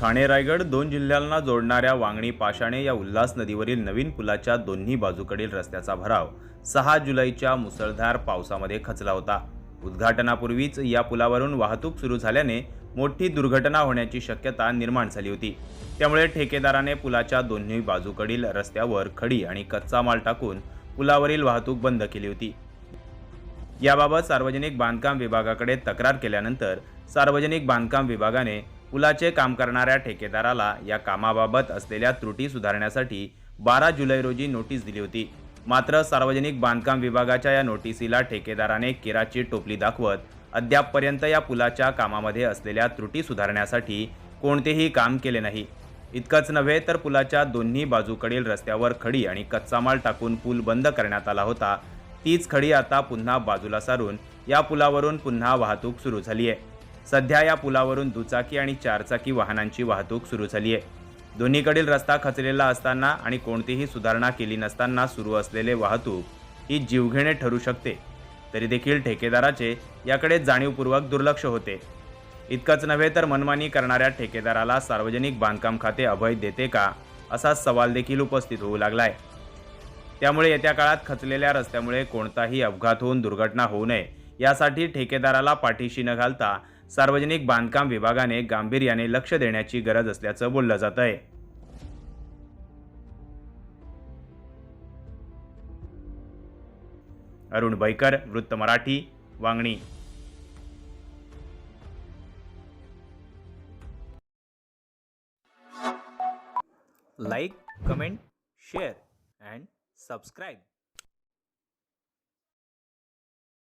ठाणे रायगड दोन जिल्ह्यांना जोडणाऱ्या वांगणी पाषाणे या उल्हास नदीवरील नवीन पुलाच्या दोन्ही बाजूकडील रस्त्याचा भराव सहा जुलैच्या मुसळधार पावसामध्ये खचला होता. उद्घाटनापूर्वीच या पुलावरून वाहतूक सुरू झाल्याने मोठी दुर्घटना होण्याची शक्यता निर्माण झाली होती. त्यामुळे ठेकेदाराने पुलाच्या दोन्ही बाजूकडील रस्त्यावर खडी आणि कच्चा माल टाकून पुलावरील वाहतूक बंद केली होती. याबाबत सार्वजनिक बांधकाम विभागाकडे तक्रार केल्यानंतर सार्वजनिक बांधकाम विभागाने पुलाचे काम करणाऱ्या ठेकेदाराला या कामाबाबत असलेल्या त्रुटी सुधारण्यासाठी बारा जुलै रोजी नोटीस दिली होती. मात्र सार्वजनिक बांधकाम विभागाच्या या नोटिसीला ठेकेदाराने केराची टोपली दाखवत अद्यापपर्यंत या पुलाच्या कामामध्ये असलेल्या त्रुटी सुधारण्यासाठी कोणतेही काम केले नाही. इतकंच नव्हे तर पुलाच्या दोन्ही बाजूकडील रस्त्यावर खडी आणि कच्चा माल टाकून पूल बंद करण्यात आला होता. तीच खडी आता पुन्हा बाजूला सारून या पुलावरून पुन्हा वाहतूक सुरू झाली आहे सध्या या पुलावरून दुचाकी आणि चारचाकी वाहनांची वाहतूक सुरू झाली आहे. दोन्हीकडील रस्ता खचलेला असताना आणि कोणतीही सुधारणा केली नसताना सुरू असलेले वाहतूक ही जीवघेणे ठरू शकते. तरी देखील ठेकेदाराचे याकडे जाणीवपूर्वक दुर्लक्ष होते. इतकंच नव्हे तर मनमानी करणाऱ्या ठेकेदाराला सार्वजनिक बांधकाम खाते अभय देते का असा सवाल देखील उपस्थित होऊ लागलाय. त्यामुळे येत्या काळात खचलेल्या रस्त्यामुळे कोणताही अपघात होऊन दुर्घटना होऊ नये यासाठी ठेकेदाराला पाठीशी न घालता सार्वजनिक बांधकाम विभागाने गांभीर्याने लक्ष देण्याची गरज असल्याचं बोललं जात आहे. अरुण बैकर वृत्त Marathi Vangani. Like comment share and subscribe